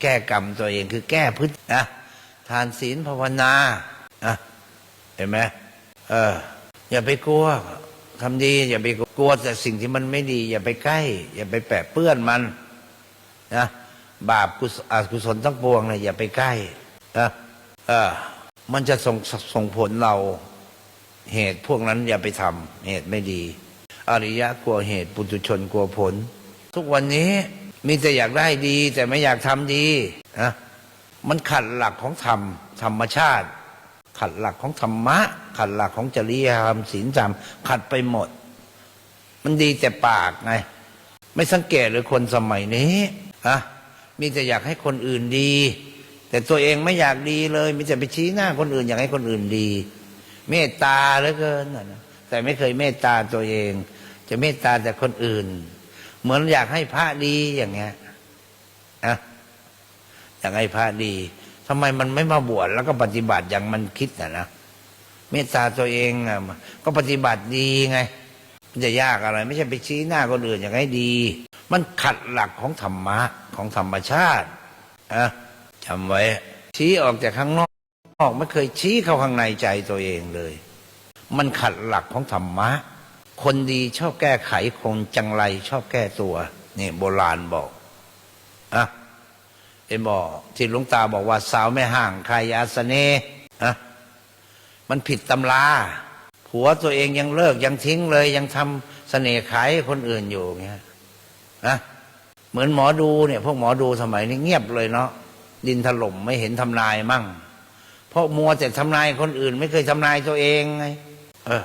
แก้กรรมตัวเองคือแก้พฤตินะทานศีลภาวนาอะเห็นไหมเออ อย่าไปกลัวทำดี อย่าไปกลัวแต่สิ่งที่มันไม่ดี อย่าไปใกล้ อย่าไปแปะเปื้อนมันนะบาปกุศอกุศลทั้งปวงเนี่ยอย่าไปใกล้นะเออ มันจะส่งส่งผลเราเหตุพวกนั้นอย่าไปทำเหตุไม่ดี อริยะกลัวเหตุปุถุชนกลัวผล ทุกวันนี้ มีแต่อยากได้ดี แต่ไม่อยากทำดีนะมันขัดหลักของธรรมธรรมชาติ ขัดหลักของธรรมะ ขัดหลักของจริยธรรมศีลธรรมขัดไปหมด มันดีแต่ปากไงไม่สังเกตเลยคนสมัยนี้อะมีแต่อยากให้คนอื่นดี แต่ตัวเองไม่อยากดีเลยมีแต่ไปชี้หน้าคนอื่น อยากให้คนอื่นดี เมตตาเหลือเกินแต่ไม่เคยเมตตาตัวเอง จะเมตตาแต่คนอื่น เหมือนอยากให้พระดีอย่างเงี้ยอะอยากให้พระดีทำไมมันไม่มาบวชแล้วก็ปฏิบัติอย่างมันคิดนะนะเมตตาตัวเองอะก็ปฏิบัติดีไงมันจะยากอะไร ไม่ใช่ไปชี้หน้าคนอื่นอย่างให้ดี มันขัดหลักของธรรมะของธรรมชาติอะจำไว้ ชี้ออกจากข้างนอกออกไม่เคยชี้เข้าข้างในใจตัวเองเลย มันขัดหลักของธรรมะ คนดีชอบแก้ไขคนจังไรชอบแก้ตัวนี่โบราณบอกอะเอ็มบอกที่หลวงตาบอกว่า สาวไม่ห่างคายาสเนอะมันผิดตำราผัวตัวเองยังเลิกยังทิ้งเลย ยังทำเสน่ห์ขายคนอื่นอยู่เงี้ยนะเหมือนหมอดูเนี่ย พวกหมอดูสมัยนี้เงียบเลยเนาะดินถล่มไม่เห็นทำนายมั่ง เพราะมัวแต่ทำนายคนอื่น ไม่เคยทำนายตัวเองไงเออ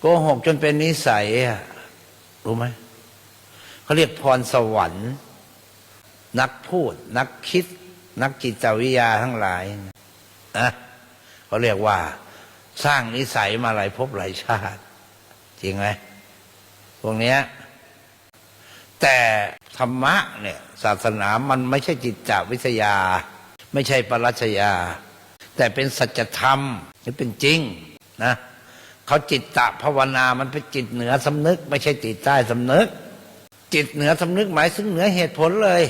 โกหกจนเป็นนิสัยอะรู้ไหมเขาเรียกพรสวรรค์ นักพูด นักคิด นักจิตวิทยาทั้งหลายนะเขาเรียกว่า สร้างนิสัยมาหลายภพหลายชาติ จริงไหมพวกเนี้ยแต่ธรรมะเนี่ย ศาสนามันไม่ใช่จิตจวิทยา ไม่ใช่ปรัชญาแต่เป็นสัจธรรมนี่เป็นจริงนะ เขาจิตตะภาวนามันเป็นจิตเหนือสำนึก ไม่ใช่จิตใต้สำนึก จิตเหนือสำนึกหมายถึงเหนือเหตุผลเลย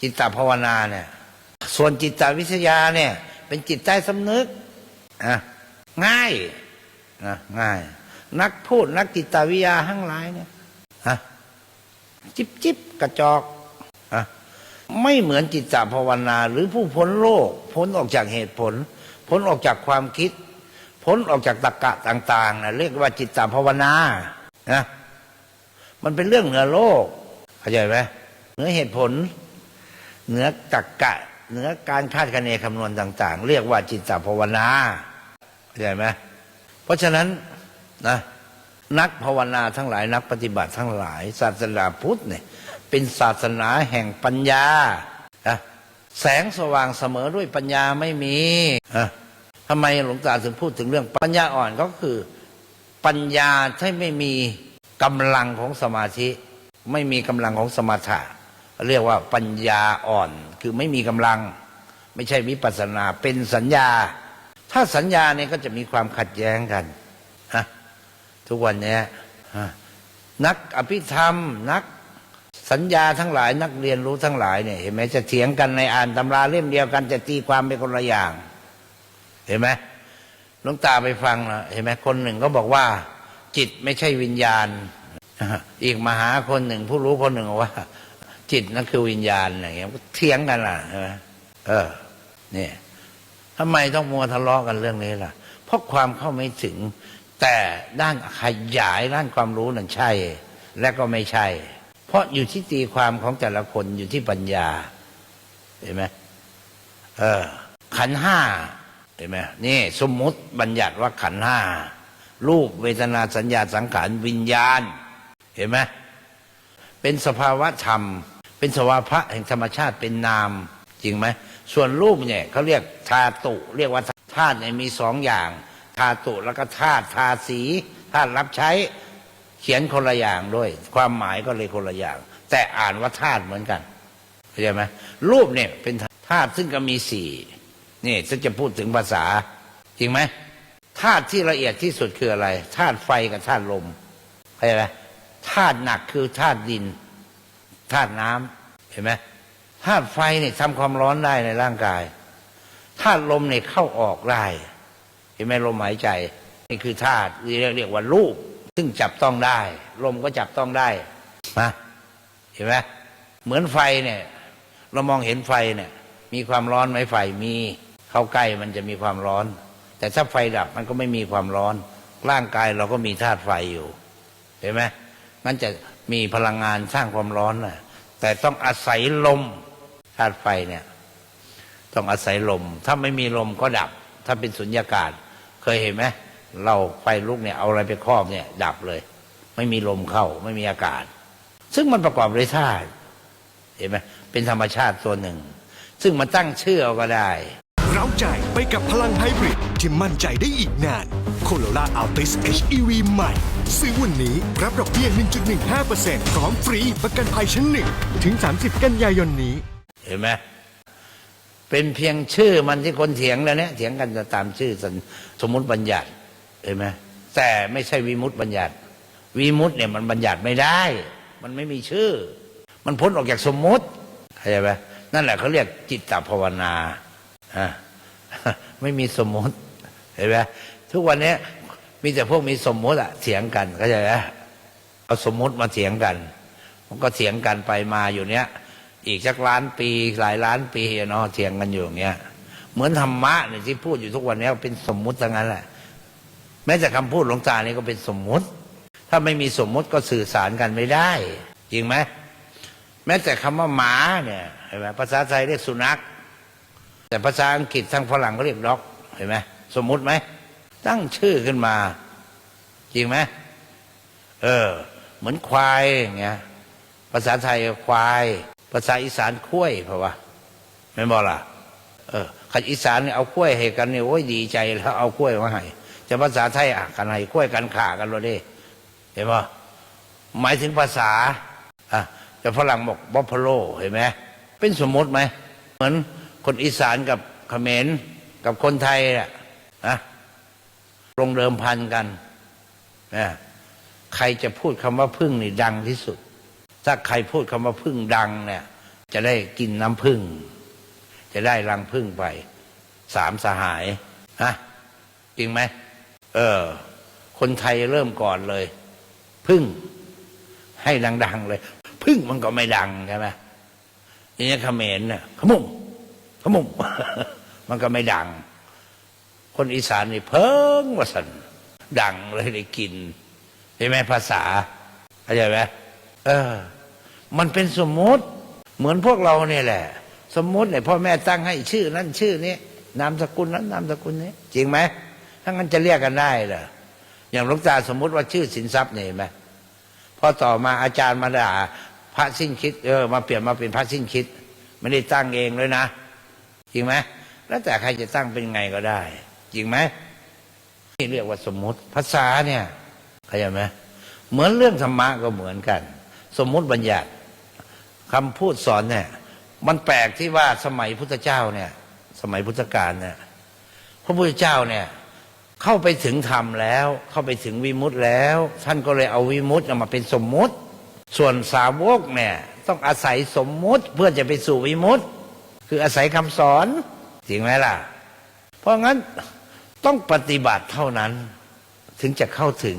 จิตตะภาวนาเนี่ย ส่วนจิตตวิทยาเนี่ย เป็นจิตใต้สำนึกอะง่ายนะง่าย นักพูดนักจิตวิทยาทั้งหลายเนี่ยฮะจิบจิบกระจอกอะไม่เหมือนจิตตภาวนา หรือผู้พ้นโลก พ้นออกจากเหตุผล พ้นออกจากความคิด พ้นออกจากตรรกะต่างๆนะเรียกว่าจิตตภาวนานะมันเป็นเรื่องเหนือโลกเข้าใจไหมเหนือเหตุผล เหนือตรรกะ เหนือการคาดคะเนคำนวณต่าง ๆ เรียกว่าจิตตภาวนาเข้าใจไหมเพราะฉะนั้นนะนักภาวนาทั้งหลาย นักปฏิบัติทั้งหลาย ศาสนาพุทธเนี่ย เป็นศาสนาแห่งปัญญานะแสงสว่างเสมอด้วยปัญญาไม่มีนะ ทำไมหลวงตาถึงพูดถึงเรื่องปัญญาอ่อนก็คือปัญญาที่ไม่มีกำลังของสมาธิ ไม่มีกำลังของสมาธิเรียกว่าปัญญาอ่อน คือไม่มีกำลัง ไม่ใช่วิปัสนาเป็นสัญญา ถ้าสัญญาเนี่ยก็จะมีความขัดแย้งกันฮะทุกวันนี้นักอภิธรรม นักสัญญาทั้งหลาย นักเรียนรู้ทั้งหลายเนี่ยเห็นไหมจะเถียงกันในอ่านตำราเล่มเดียวกันจะตีความเป็นคนละอย่าง เห็นไหมหลวงตาไปฟังนะเห็นไหมคนหนึ่งก็บอกว่า จิตไม่ใช่วิญญาณ อีกมหาคนหนึ่ง ผู้รู้คนหนึ่งว่า จิตนั่นคือวิญญาณอย่างเงี้ยเถียงกันล่ะใช่ไหมเออเนี่ยทำไมต้องมัวทะเลาะกันเรื่องนี้ล่ะ เพราะความเข้าไม่ถึง แต่ด้านขยายด้านความรู้นั่นใช่ และก็ไม่ใช่ เพราะอยู่ที่ตีความของแต่ละคนอยู่ที่ปัญญา เห็นไหมเออ ขันห้า เห็นไหมนี่สมมติบัญญัติว่าขันห้ารูปเวทนาสัญญาสังขารวิญญาณ เห็นไหมเป็นสภาวะธรรม เป็นสภาวะแห่งธรรมชาติเป็นนาม จริงไหมส่วนรูปเนี่ยเขาเรียกธาตุเรียกว่าธาตุเนี่ยมีสองอย่างธาตุแล้วก็ธาตุทาสีธาตุรับใช้เขียนคนละอย่างด้วย ความหมายก็เลยคนละอย่าง แต่อ่านว่าธาตุเหมือนกันเข้าใจไหมรูปเนี่ยเป็นธาตุซึ่งก็มีสี่ นี่ฉันจะพูดถึงภาษา จริงไหมธาตุที่ละเอียดที่สุดคืออะไรธาตุไฟกับธาตุลมเข้าใจไหมธาตุหนักคือธาตุดินธาตุน้ำเห็นไหมธธาตุไฟเนี่ยทำความร้อนได้ในร่างกายธาตุลมเนี่ยเข้าออกได้เห็นไหมลมหายใจนี่คือธาตุเรียกเรียกว่ารูป ซึ่งจับต้องได้ ลมก็จับต้องได้นะเห็นไหมเหมือนไฟเนี่ย เรามองเห็นไฟเนี่ย มีความร้อนไหมไฟมี เข้าใกล้มันจะมีความร้อน แต่ถ้าไฟดับมันก็ไม่มีความร้อน ร่างกายเราก็มีธาตุไฟอยู่เห็นไหมมันจะมีพลังงานสร้างความร้อนนะแต่ต้องอาศัยลมธาตุไฟเนี่ย ต้องอาศัยลม ถ้าไม่มีลมก็ดับ ถ้าเป็นสุญญากาศ เคยเห็นไหมเราไฟลุกเนี่ยเอาอะไรไปครอบเนี่ย ดับเลย ไม่มีลมเข้า ไม่มีอากาศ ซึ่งมันประกอบด้วยธาตุเห็นไหมเป็นธรรมชาติตัวหนึ่ง ซึ่งมันตั้งชื่อเอาก็ได้ ใจไปกับพลังไฮบริดที่มั่นใจได้อีกนาน c o r o l a Altis HEV ใหม่ ซื้อวันนี้รับดอกเบี้ย 1.15%พร้อมฟรีประกันภัยชั้นหนึ่งถึง 30 กันยายนนี้ เห็นไหมเป็นเพียงชื่อมันที่คนเถียงแล้วเนี่ยเถียงกันจะตามชื่อสสมมติบัญญัติเห็นไหมแต่ไม่ใช่วิมุตติบัญญัติ วิมุตติเนี่ยมันบัญญัติไม่ได้ มันไม่มีชื่อ มันพ้นออกจากสมมุติเข้าใจไหมนั่นแหละเขาเรียกจิตตภาวนาอะ ไม่มีสมมติเห็นไหมทุกวันนี้มีแต่พวกมีสมมติอะเถียงกันเข้าใจไหมเอาสมมติมาเถียงกัน มันก็เถียงกันไปมาอยู่เนี้ยอีกสักล้านปีหลายล้านปีเนาะเถียงกันอยู่อย่างเงี้ยเหมือนธรรมะเนี่ยที่พูดอยู่ทุกวันนี้เป็นสมมุติทั้งนั้นแหละแม้แต่คำพูดหลวงตานี่ก็เป็นสมมุติ ถ้าไม่มีสมมุติก็สื่อสารกันไม่ได้ จริงไหมแม้แต่คำว่าหมาเนี่ยเห็นไหมภาษาไทยเรียกสุนัข แต่ภาษาอังกฤษทางฝรั่งก็เรียกด็อกเห็นไหมสมมุติไหม ตั้งชื่อขึ้นมา จริงไหมเออ เหมือนควายอย่างเงี้ยภาษาไทยควาย ภาษาอีสานคุ้ยเพราะว่าไม่บอกล่ะ เออขันอีสานเนี่ยเอาคุ้ยให้กันเนี่ยโอ้ยดีใจแล้วเอาคุ้ยมาให้จะภาษาไทยอะกันให้คุ้ยกันขากันเลยดิเห็นป่ะหมายถึงภาษาอะแต่ฝรั่งบอกบัฟฟาโลเห็นไหมเป็นสมมติไหมเหมือน คนอีสานกับเขมรกับคนไทยอะนะลงเดิมพันกันนะใครจะพูดคำว่าพึ่งนี่ดังที่สุด ถ้าใครพูดคำว่าพึ่งดังเนี่ย จะได้กินน้ำพึ่ง จะได้รังพึ่งไป สามสหายฮะจริงไหมเออ คนไทยเริ่มก่อนเลย พึ่ง ให้ดัง ๆ เลย พึ่งมันก็ไม่ดังใช่ไหมอย่างนี้เขมรเนี่ยขมุมข มุมมันก็ไม่ดัง คนอีสานนี่เพิ่งว่าสันดังเลยได้กินใช่ไหมภาษาเข้าใจไหมเออ มันเป็นสมมติ เหมือนพวกเราเนี่ยแหละ สมมติเนี่ยพ่อแม่ตั้งให้ชื่อนั้นชื่อนี้นามสกุลนั้นนามสกุลนี้ จริงไหมถ้างั้นจะเรียกกันได้เหรออย่างหลวงตาสมมติว่าชื่อสินทรัพย์เนี่ยไหมพอต่อมาอาจารย์มาด่าพระสิ้นคิด เออ มาเปลี่ยนมาเป็นพระสิ้นคิด ไม่ได้ตั้งเองเลยนะ จริงไหมแล้วแต่ใครจะตั้งเป็นไงก็ได้ จริงไหมนี่เรียกว่าสมมติภาษาเนี่ยเข้าใจไหมเหมือนเรื่องธรรมะก็เหมือนกัน สมมุติบัญญัติคำพูดสอนเนี่ย มันแปลกที่ว่าสมัยพุทธเจ้าเนี่ย สมัยพุทธกาลเนี่ยพระพุทธเจ้าเนี่ย เข้าไปถึงธรรมแล้ว เข้าไปถึงวิมุตติแล้ว ท่านก็เลยเอาวิมุตติมาเป็นสมมุติ ส่วนสาวกเนี่ย ต้องอาศัยสมมุติเพื่อจะไปสู่วิมุตติ คืออาศัยคำสอนจริงไหมล่ะ เพราะงั้นต้องปฏิบัติเท่านั้น ถึงจะเข้าถึง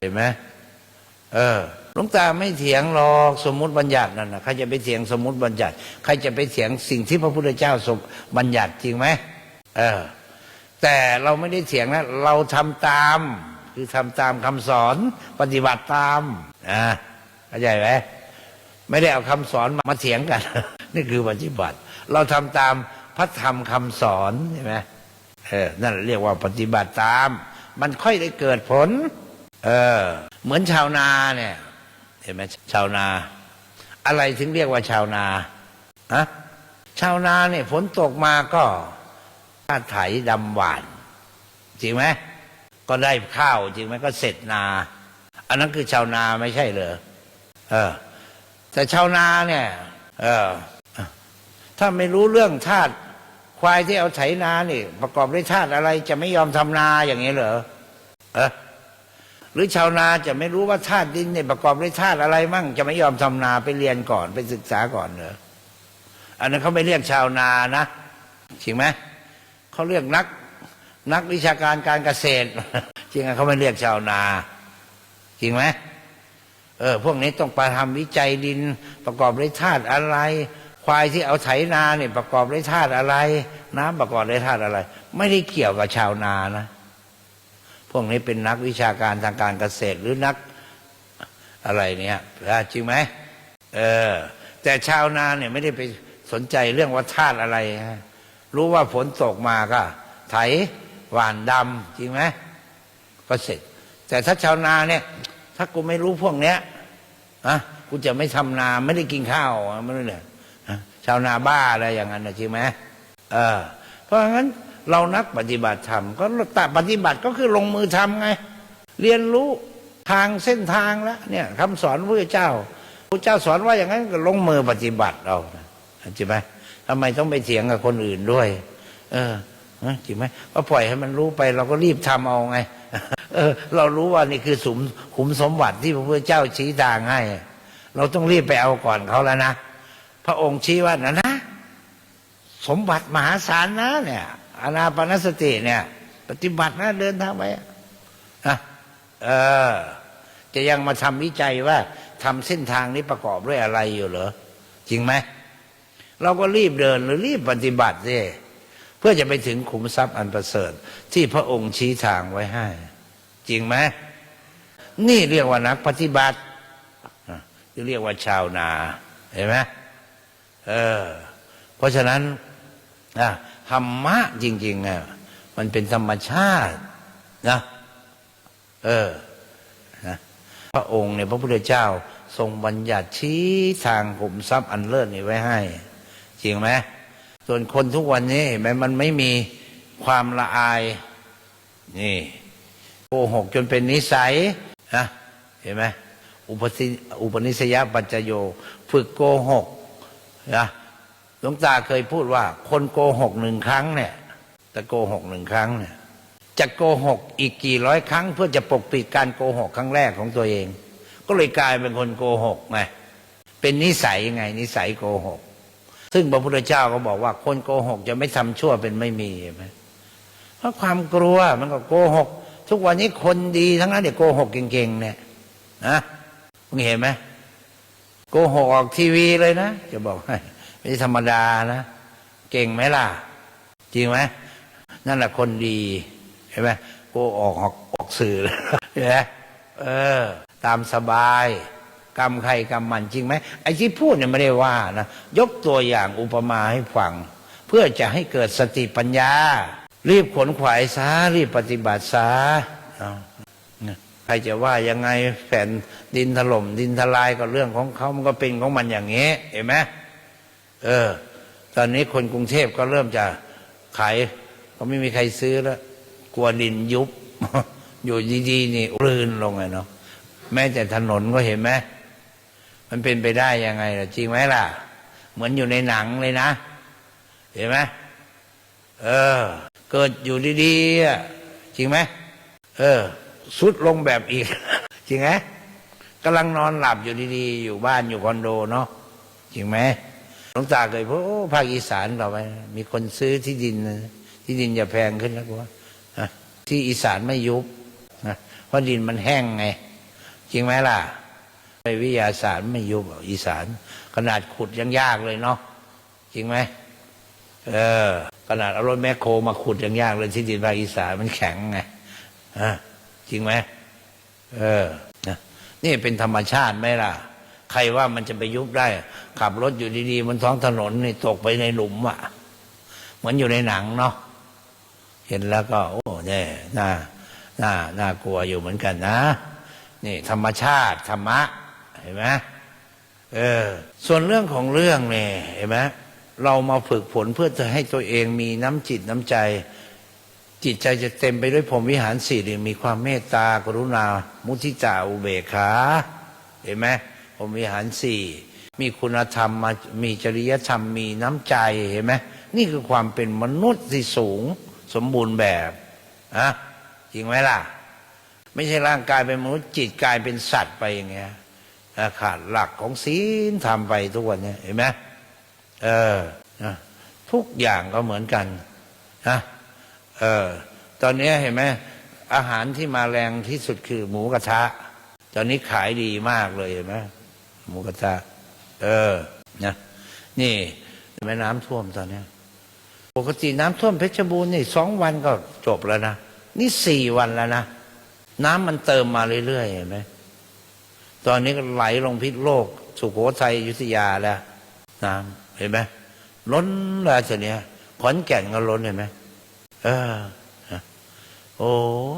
เห็นไหมเออหลวงตาไม่เถียงหรอกสมมุติบัญญัตินั่นนะใครจะไปเถียงสมมุติบัญญัติ ใครจะไปเถียงสิ่งที่พระพุทธเจ้าสมบัญญัติจริงไหมเออ แต่เราไม่ได้เถียงนะเราทำตาม คือทำตามคำสอนปฏิบัติตามนะเข้าใจไหมไม่ได้เอาคำสอนมาเถียงกัน นี่คือปฏิบัติ เราทำตามพระธรรมคำสอนใช่ไหมเออนั่นเรียกว่าปฏิบัติตาม มันค่อยได้เกิดผล เออ เหมือนชาวนาเนี่ย เห็นไหมชาวนา อะไรถึงเรียกว่าชาวนาฮะชาวนาเนี่ยฝนตกมาก็ถ้าไถดำหวานจริงไหมก็ได้ข้าวจริงไหมก็เสร็จนา อันนั้นคือชาวนาไม่ใช่เหรอเออ แต่ชาวนาเนี่ย เออ ถ้าไม่รู้เรื่องธาตุควายที่เอาไถนานี่ ประกอบด้วยธาตุอะไรจะไม่ยอมทำนาอย่างนี้เหรอเออหรือชาวนาจะไม่รู้ว่าธาตุดินเนี่ยประกอบด้วยธาตุอะไรมั่ง จะไม่ยอมทำนาไปเรียนก่อนไปศึกษาก่อนเหรออันนั้นเขาไม่เรียกชาวนานะจริงไหมเขาเรียกนัก นักวิชาการการเกษตรจริงไหมเขาไม่เรียกชาวนาจริงไหมเออพวกนี้ต้องไปทำวิจัยดินประกอบด้วยธาตุอะไร ควายที่เอาไถนาเนี่ยประกอบด้วยธาตุอะไร น้ำประกอบด้วยธาตุอะไร ไม่ได้เกี่ยวกับชาวนานะ พวกนี้เป็นนักวิชาการทางการเกษตรหรือนักอะไรเนี่ยจริงไหมเออ แต่ชาวนาเนี่ยไม่ได้ไปสนใจเรื่องว่าธาตุอะไรรู้ว่าฝนตกมาก็ ไถหวานดำจริงไหมก็เสร็จ แต่ถ้าชาวนาเนี่ย ถ้ากูไม่รู้พวกเนี้ยอะกูจะไม่ทำนาไม่ได้กินข้าวไม่รู้เนี่ย ชาวนาบ้าอะไรอย่างนั้นนะจริงไหมเออ เพราะงั้นเรานักปฏิบัติธรรมก็ตปฏิบัติก็คือลงมือทำไง เรียนรู้ทางเส้นทางแล้วเนี่ยคำสอนพระเจ้าพระเจ้าสอนว่าอย่างนั้นก็ลงมือปฏิบัติเอาจริงไหมทำไมต้องไปเถียงกับคนอื่นด้วย เออจริงไหมก็ปล่อยให้มันรู้ไป เราก็รีบทำเอาไง เออ เรารู้ว่านี่คือสุมขุมสมบัติที่พระพุทธเจ้าชี้ทางให้ เราต้องรีบไปเอาก่อนเขาแล้วนะ พระองค์ชี้ว่านะนะ สมบัติมหาศาลนะ เนี่ยอานาปนสติเนี่ย ปฏิบัตินะเดินทางไปอะเออ จะยังมาทำวิจัยว่าทำเส้นทางนี้ประกอบด้วยอะไรอยู่เหรอจริงไหมเราก็รีบเดินหรือรีบปฏิบัติสิเพื่อจะไปถึงขุมทรัพย์อันประเสริฐ ที่พระองค์ชี้ทางไว้ให้ จริงไหมนี่เรียกว่านักปฏิบัติอะเรียกว่าชาวนา เห็นไหม เออ เพราะฉะนั้นนะธรรมะจริงๆอะมันเป็นธรรมชาตินะเออนะพระองค์เนี่ยพระพุทธเจ้า ทรงบัญญัติชี้ทางขุมทรัพย์อันเลิศนี่ไว้ให้ จริงไหมส่วนคนทุกวันนี้เห็นไหมมันไม่มีความละอาย นี่โกหกจนเป็นนิสัยนะเห็นไหมอุปสิอุปนิสยปัจจโย ฝึกโกหก นะหลวงตาเคยพูดว่า คนโกหกหนึ่งครั้งเนี่ยแต่โกหกหนึ่งครั้งเนี่ยจะโกหกอีกกี่ร้อยครั้ง เพื่อจะปกปิดการโกหกครั้งแรกของตัวเอง ก็เลยกลายเป็นคนโกหกไงเป็นนิสัยไง นิสัยโกหก ซึ่งพระพุทธเจ้าก็บอกว่า คนโกหกจะไม่ทำชั่วเป็นไม่มีใช่ไหมเพราะความกลัวมันก็โกหก ทุกวันนี้คนดีทั้งนั้นเดี๋ยโกหกเก่งๆเนี่ยนะมึงเห็นไหม โกหกออกทีวีเลยนะ จะบอกให้ไม่ธรรมดานะ เก่งไหมล่ะ จริงไหมนั่นแหละคนดีเห็นไหมโกออกออกออกสื่อเห็นไหมเออ ตามสบาย กรรมใครกรรมมันจริงไหมไอ้ที่พูดเนี่ยไม่ได้ว่านะยกตัวอย่างอุปมาให้ฟัง เพื่อจะให้เกิดสติปัญญา รีบขนขวายซารีบปฏิบัติซาอา ใครจะว่ายังไงแผ่นดินถล่มดินทลายก็เรื่องของเขามันก็เป็นของมันอย่างนี้เห็นไหมเออ ตอนนี้คนกรุงเทพก็เริ่มจะขายก็ไม่มีใครซื้อแล้วกลัวดินยุบ อยู่ดีๆนี่รื่นลงไงเนาะแม้แต่ถนนก็เห็นไหมมันเป็นไปได้ยังไงล่ะ จริงไหมล่ะ เหมือนอยู่ในหนังเลยนะ เห็นไหมเออ เกิดอยู่ดีๆจริงไหมเออ สุดลงแบบอีก จริงไหมกำลังนอนหลับอยู่ดีๆ อยู่บ้านอยู่คอนโดเนาะจริงไหมหลวงตาเคยพูดภาคอีสานต่อไปมีคนซื้อที่ดิน ที่ดินจะแพงขึ้นแล้วกูว่าที่อีสานไม่ยุบนะเพราะดินมันแห้งไง จริงไหมล่ะในวิทยาศาสตร์ไม่ยุบอีสาน ขนาดขุดยังยากเลยเนาะจริงไหมเออขนาดเอารถแมคโครมาขุดยังยากเลยที่ดินภาคอีสานมันแข็งไงอะ จริงไหมเออนะนี่เป็นธรรมชาติไหมล่ะ ใครว่ามันจะไปยุบได้ ขับรถอยู่ดีๆบนท้องถนนนี่ตกไปในหลุมอะ เหมือนอยู่ในหนังเนาะเห็นแล้วก็ โอ้เนี่ยน่าน่าน่ากลัวอยู่เหมือนกันนะ นี่ ธรรมชาติธรรมะเห็นไหมเออ ส่วนเรื่องของเรื่องเนี่ยเห็นไหมเรามาฝึกฝนเพื่อจะให้ตัวเองมีน้ำจิตน้ำใจ จิตใจจะเต็มไปด้วยพรหมวิหารสี่หรือมีความเมตตากรุณา มุทิตาอุเบกขาเห็นไหมพรหมวิหารสี่มีคุณธรรมมามีจริยธรรมมีน้ำใจเห็นไหมนี่คือความเป็นมนุษย์ที่สูงสมบูรณ์แบบอะจริงไหมล่ะ ไม่ใช่ร่างกายเป็นมนุษย์จิตกลายเป็นสัตว์ไปอย่างเงี้ยขาดหลักของศีลทำไปทุกวันเนี้เห็นไหมเออทุกอย่างก็เหมือนกันนะ เออ ตอนนี้เห็นไหมอาหารที่มาแรงที่สุดคือหมูกระทะ ตอนนี้ขายดีมากเลยเห็นไหมหมูกระทะ เออนะนี่แม่น้ำท่วมตอนนี้ปกติน้ำท่วมเพชรบูรณ์นี่สองวันก็จบแล้วนะนี่สี่วันแล้วนะน้ำมันเติมมาเรื่อยๆเห็นไหมตอนนี้ก็ไหลลงพิษโลก สุโขทัยยุธยาแล้วน้ำเห็นไหมล้นแล้วเนี้ยขอนแก่นก็ล้นเห็นไหม เออนะโอ้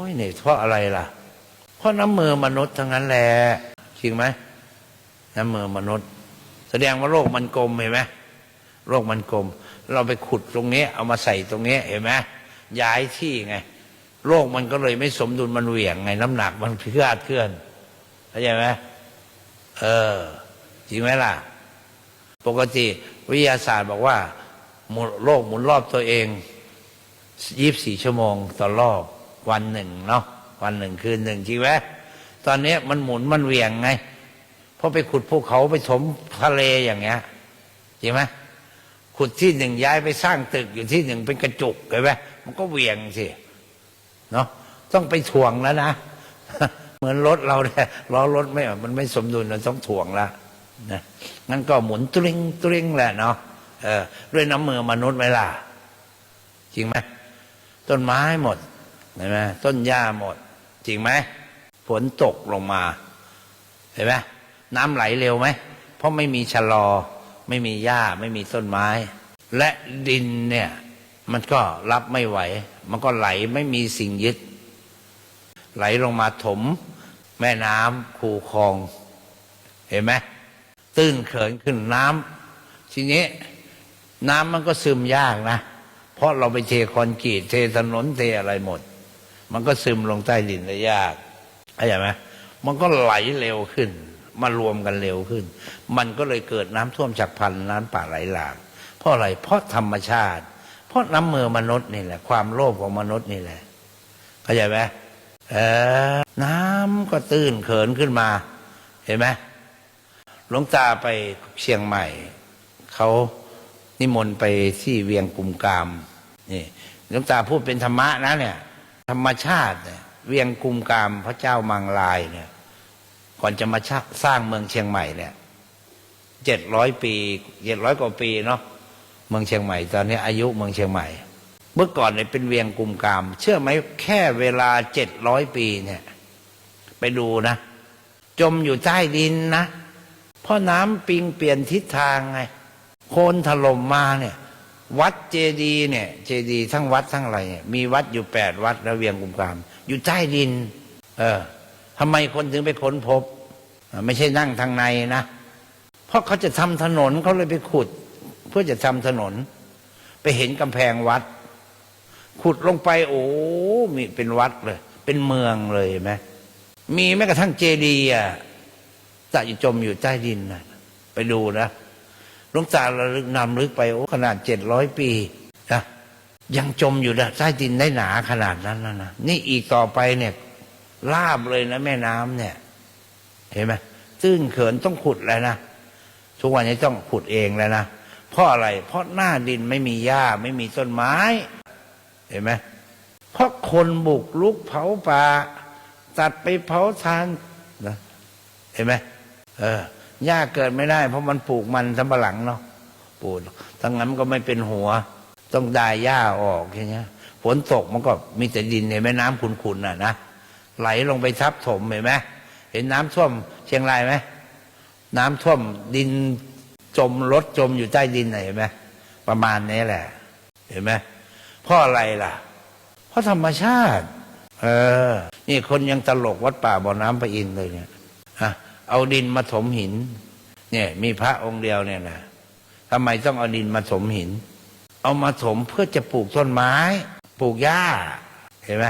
ยเนี่เพราะอะไรล่ะ เพราะน้ำมือมนุษย์ทั้งนั้นแหละจริงไหมน้ำมือมนุษย์ แสดงว่าโลกมันกลมเห็นไหมโลกมันกลม เราไปขุดตรงนี้ เอามาใส่ตรงนี้เห็นไหมย้ายที่ไงโลกมันก็เลยไม่สมดุลมันเหวี่ยงไง น้ำหนักมันเคลื่อนเคลื่อนเข้าใจไหมเออจริงไหมล่ะ ปกติวิทยาศาสตร์บอกว่าหมุนโลกหมุนรอบตัวเอง ยี่บสี่ชั่วโมงต่อรอบวันหนึ่งเนาะวันหนึ่งคืนหนึ่งจริงไหมตอนนี้มันหมุนมันเวียงไงเพราะไปขุดภูเขาไปถมทะเลอย่างเงี้ยจริงไหมขุดที่หนึ่งย้ายไปสร้างตึกอยู่ที่หนึ่งเป็นกระจุกเห็นไหมมันก็เวียงสิเนาะต้องไปถ่วงแล้วนะเหมือนรถเราเนี่ยล้อรถไม่มันไม่สมดุลเราต้องถ่วงละนะงั้นก็หมุนตริงตริงแหละเนาะเออด้วยน้ำมือมนุษย์ไหมล่ะจริงไหม ต้นไม้หมดเห็นไหมต้นหญ้าหมด จริงไหมฝนตกลงมา เห็นไหมน้ำไหลเร็วไหม เพราะไม่มีชะลอ ไม่มีหญ้าไม่มีต้นไม้ และดินเนี่ย มันก็รับไม่ไหว มันก็ไหลไม่มีสิ่งยึด ไหลลงมาถม แม่น้ำคูคลอง เห็นไหมตื้นเขินขึ้นน้ำทีนี้ น้ำมันก็ซึมยากนะ เพราะเราไปเทคอนกรีตเทถนนเทอะไรหมด มันก็ซึมลงใต้ดินได้ยากเข้าใจไหมมันก็ไหลเร็วขึ้น มารวมกันเร็วขึ้น มันก็เลยเกิดน้ำท่วมฉับพลันน้ำป่าไหลหลากเพราะอะไรเพราะธรรมชาติ เพราะน้ำมือมนุษย์นี่แหละ ความโลภของมนุษย์นี่แหละเข้าใจไหมเออน้ำก็ตื้นเขินขึ้นมา เห็นไหมหลวงตาไปเชียงใหม่เขานิมนต์ไปที่เวียงกุมกาม นี่หลวงตาพูดเป็นธรรมะนะเนี่ย ธรรมชาติเนี่ยเวียงกุมกามพระเจ้ามังลายเนี่ย ก่อนจะมาสร้างเมืองเชียงใหม่เนี่ยเจ็ดร้อยปีเจ็ดร้อยกว่าปีเนาะเมืองเชียงใหม่ ตอนนี้อายุเมืองเชียงใหม่ เมื่อก่อนเนี่ยเป็นเวียงกุมกาม เชื่อไหมแค่เวลาเจ็ดร้อยปีเนี่ย ไปดูนะ จมอยู่ใต้ดินนะเพราะน้ำปิงเปลี่ยนทิศทางไงโคลนถล่มมาเนี่ย วัดเจดีย์เนี่ย เจดีย์ทั้งวัดทั้งอะไรเนี่ยมีวัดอยู่แปดวัดแล้วเวียงกุมกาม อยู่ใต้ดิน เออทำไมคนถึงไปค้นพบ ไม่ใช่นั่งทางในนะเพราะเขาจะทำถนนเขาเลยไปขุด เพื่อจะทำถนน ไปเห็นกำแพงวัด ขุดลงไป โอ้มีเป็นวัดเลย เป็นเมืองเลยไหมมีแม้กระทั่งเจดีย์อะจะอยู่จมอยู่ใต้ดินนะไปดูนะ หลวงตาระลึกนำลึกไปโอ้ขนาดเจ็ดร้อยปีนะยังจมอยู่ใต้ดินได้หนาขนาดนั้นนะนะนี่อีกต่อไปเนี่ยลาบเลยนะแม่น้ำเนี่ย เห็นไหมตื้นเขินต้องขุดแล้วนะทุกวันนี้ต้องขุดเองแล้วนะเพราะอะไร เพราะหน้าดินไม่มีหญ้าไม่มีต้นไม้ เห็นไหมเพราะคนบุกลุกเผาป่าตัดไปเผาทานนะเห็นไหมเออ หญ้าเกิดไม่ได้ เพราะมันปลูกมันสำปะหลังเนาะปลูกทั้งนั้นมันก็ไม่เป็นหัว ต้องได้หญ้าออกแค่นี้ยฝนตกมันก็มีแต่ดินในแม่น้ำขุนๆน่ะนะไหลลงไปทับถมเห็นไหมเห็นน้ำท่วมเชียงรายไหมน้ำท่วมดินจมรถจมอยู่ใต้ดินเห็นไหมประมาณนี้แหละ เห็นไหมเพราะอะไรล่ะ เพราะธรรมชาติ เออ นี่คนยังตลกวัดป่าบ่อน้ำพระอินทร์เลยเนี่ยอะ เอาดินมาถมหิน เนี่ย มีพระองค์เดียวเนี่ยนะทำไมต้องเอาดินมาถมหิน เอามาถมเพื่อจะปลูกต้นไม้ ปลูกหญ้า เห็นไหม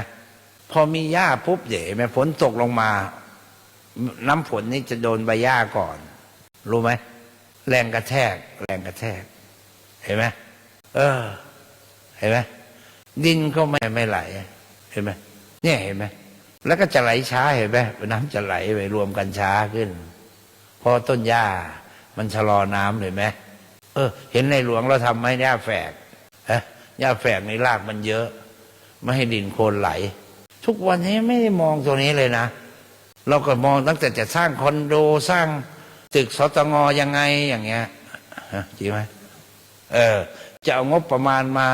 พอมีหญ้าปุ๊บเดี๋ยวไหมฝนตกลงมา น้ำฝนนี่จะโดนใบหญ้าก่อน รู้ไหมแรงกระแทก แรงกระแทก เห็นไหมเออ เห็นไหมดินก็ไม่ไม่ไหล เห็นไหมเนี่ยเห็นไหม แล้วก็จะไหลช้าเห็นไหมน้ำจะไหลไปรวมกันช้าขึ้นเพอต้นหญ้ามันชะลอน้ำเห็นไหมเออ เห็นในหลวงเราทำไหมหญ้าแฝกฮะหญ้าแฝกในรากมันเยอะ ไม่ให้ดินโคลนไหล ทุกวันนี้ไม่ได้มองตัวนี้เลยนะเราก็มองตั้งแต่จะสร้างคอนโดสร้างตึกสตงยังไงอย่างเงี้ยจริงไหมเออ จะเอางบประมาณมา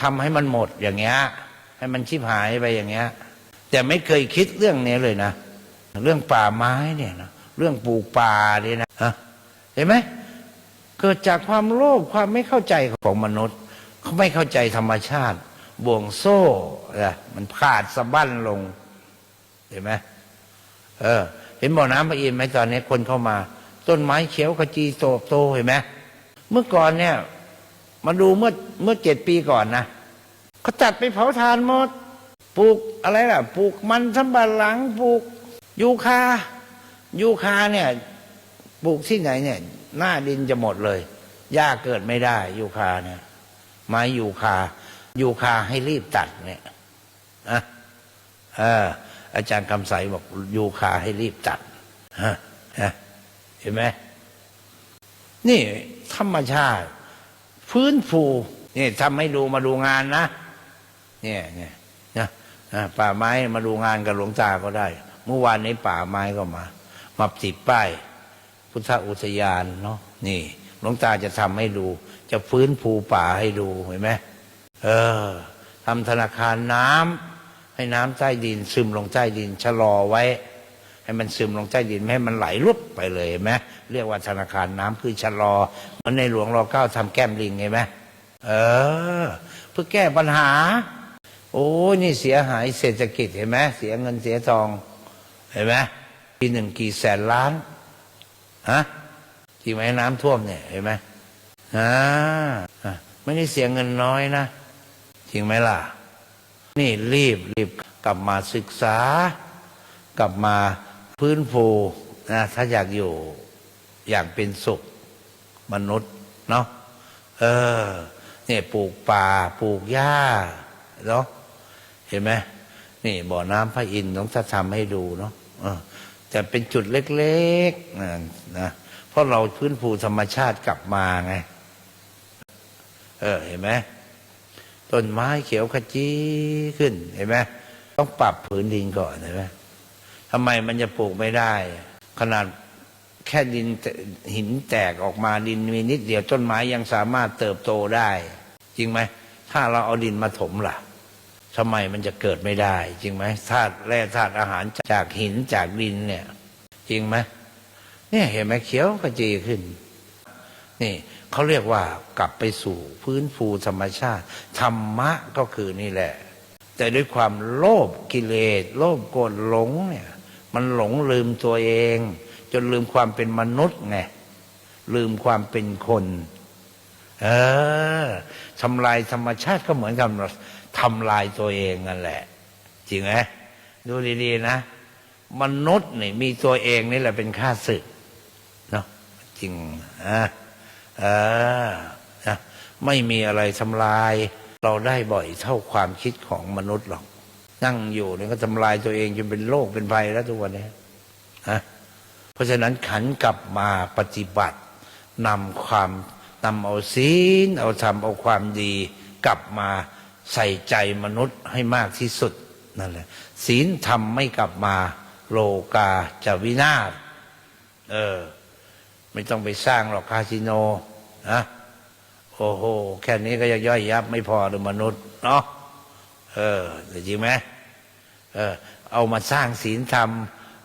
ทำให้มันหมดอย่างเงี้ย ให้มันชิบหายไปอย่างเงี้ย แต่ไม่เคยคิดเรื่องนี้เลยนะ เรื่องป่าไม้เนี่ยนะเรื่องปลูกป่าเนี่ยนะเห็นไหมเกิดจากความโลภความไม่เข้าใจของมนุษย์ เขาไม่เข้าใจธรรมชาติ บ่วงโซ่อะมันขาดสะบั้นลง เห็นไหมเออ เห็นบ่อน้ำพระอินทร์ไหมตอนนี้คนเข้ามา ต้นไม้เขียวขจีโตโตเห็นไหมเมื่อก่อนเนี่ย มาดูเมื่อเมื่อเจ็ดปีก่อนนะเขาตัดไปเผาทานหมด ปลูกอะไรล่ะปลูกมันสำปะหลังปลูกยูคายูคาเนี่ยปลูกที่ไหนเนี่ย หน้าดินจะหมดเลยหญ้าเกิดไม่ได้ยูคาเนี่ยไม้ยูคายูคาให้รีบตัดเนี่ยอะเอออาจารย์คำใสบอกยูคาให้รีบตัดฮะเห็นไหมนี่ธรรมชาติฟื้นฟูนี่ทำให้ดูมาดูงานนะเนี่ยเนี่ยนะ ป่าไม้มาดูงานกับหลวงตาก็ได้ เมื่อวานนี้ป่าไม้ก็มา มาติดป้าย พุทธอุทยานเนาะนี่ หลวงตาจะทำให้ดู จะฟื้นฟูป่าให้ดูเห็นไหมเออทำธนาคารน้ำให้น้ำใต้ดิน ซึมลงใต้ดินชะลอไว้ ให้มันซึมลงใต้ดินไม่ให้มันไหลลุบไปเลยเห็นไหมเรียกว่าธนาคารน้ำคือชะลอเหมันในหลวงรอเก้าทำแก้มลิงเห็นไหมเออ เพื่อแก้ปัญหา โอ้ยนี่เสียหายเศรษฐกิจเห็นไหมเสียเงินเสียทอง เห็นไหมปีหนึ่งกี่แสนล้านฮะจริงไหมน้ำท่วมเนี่ยเห็นไหมอ่าไม่ได้เสียเงินน้อยนะจริงไหมล่ะ นี่รีบรีบกลับมาศึกษา กลับมาพื้นฟูนะถ้าอยากอยู่อย่างเป็นสุขมนุษย์เนาะเออเนี่ยปลูกป่าปลูกหญ้าเนาะ เห็นไหมนี่บ่อน้ำพระอินทร์ต้องทำให้ดูเนาะเออแต่เป็นจุดเล็กๆนะนะเพราะเราพื้นฟูธรรมชาติกลับมาไง เออเห็นไหมต้นไม้เขียวขจีขึ้นเห็นไหมต้องปรับผืนดินก่อนเห็นไหมทำไมมันจะปลูกไม่ได้ ขนาดแค่ดินหินแตกออกมาดินมีนิดเดียวต้นไม้ยังสามารถเติบโตได้ จริงไหม ถ้าเราเอาดินมาถมล่ะ ทำไมมันจะเกิดไม่ได้ จริงไหมธาตุแร่ธาตุอาหารจากหินจากดินเนี่ย จริงไหมเนี่ยเห็นไหมเขียวขจีขึ้น นี่เขาเรียกว่ากลับไปสู่พื้นฟูธรรมชาติ ธรรมะก็คือนี่แหละ แต่ด้วยความโลภกิเลสโลภโกรธหลงเนี่ย มันหลงลืมตัวเอง จนลืมความเป็นมนุษย์ไงลืมความเป็นคน เออทำลายธรรมชาติก็เหมือนกับ ทำลายตัวเองนั่นแหละ จริงไหมดูดีๆนะมนุษย์นี่มีตัวเองนี่แหละเป็นข้าศึกเนาะจริงอะเออนะไม่มีอะไรทำลาย เราได้บ่อยเท่าความคิดของมนุษย์หรอก นั่งอยู่เนี่ยก็ทำลายตัวเองจนเป็นโรคเป็นภัยแล้วทุกวันนี้นะเพราะฉะนั้นขันกลับมาปฏิบัตินำความนำเอาศีลเอาธรรมเอาความดีกลับมา ใส่ใจมนุษย์ให้มากที่สุดนั่นแหละศีลธรรมไม่กลับมาโลกาจะวินาศเออ ไม่ต้องไปสร้างหรอกคาสิโนนะโอ้โห แค่นี้ก็ยังย่อยยับไม่พอหรือมนุษย์เนาะเออจริงไหมเออ เอามาสร้างศีลธรรม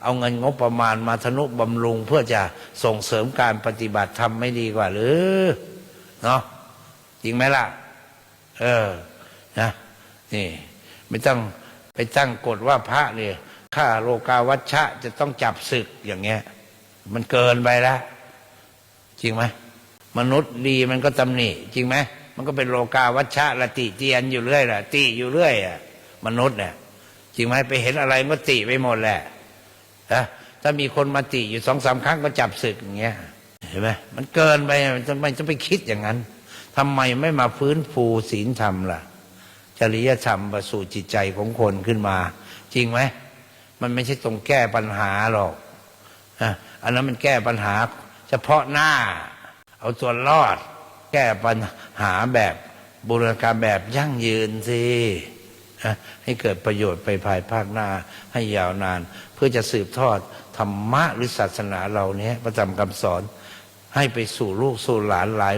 เอาเงินงบประมาณมาทนุบำรุง เพื่อจะส่งเสริมการปฏิบัติธรรมไม่ดีกว่า หรือ เนาะจริงไหมล่ะ เออ นะนี่ไม่ต้องไปตั้งกฎว่าพระเนี่ยข้าโลกาวัชชะจะต้องจับศึกอย่างเงี้ย มันเกินไปแล้วจริงไหมมนุษย์ดีมันก็ตำหนิ จริงไหมมันก็เป็นโลกาวัชชะละติเตียนอยู่เรื่อยละติอยู่เรื่อยอะมนุษย์เนี่ยจริงไหมไปเห็นอะไรมันติไปหมดแหละนะถ้ามีคนมาติอยู่สองสามครั้งก็จับศึกอย่างเงี้ยเห็นไหมมันเกินไปมันทำไมจะไปคิดอย่างนั้นทำไมไม่มาฟื้นฟูศีลธรรมล่ะ จริยธรรมประสู่จิตใจของคนขึ้นมา จริงไหมมันไม่ใช่ตรงแก้ปัญหาหรอกอันนั้นมันแก้ปัญหา เฉพาะหน้า เอาตัวรอด แก้ปัญหาแบบบูรณาการแบบยั่งยืนสิให้เกิดประโยชน์ไปภายภาคหน้าให้ยาวนาน เพื่อจะสืบทอดธรรมะหรือศาสนาเราเนี้ยประจำคำสอน ให้ไปสู่ลูกสู่หลานหลาย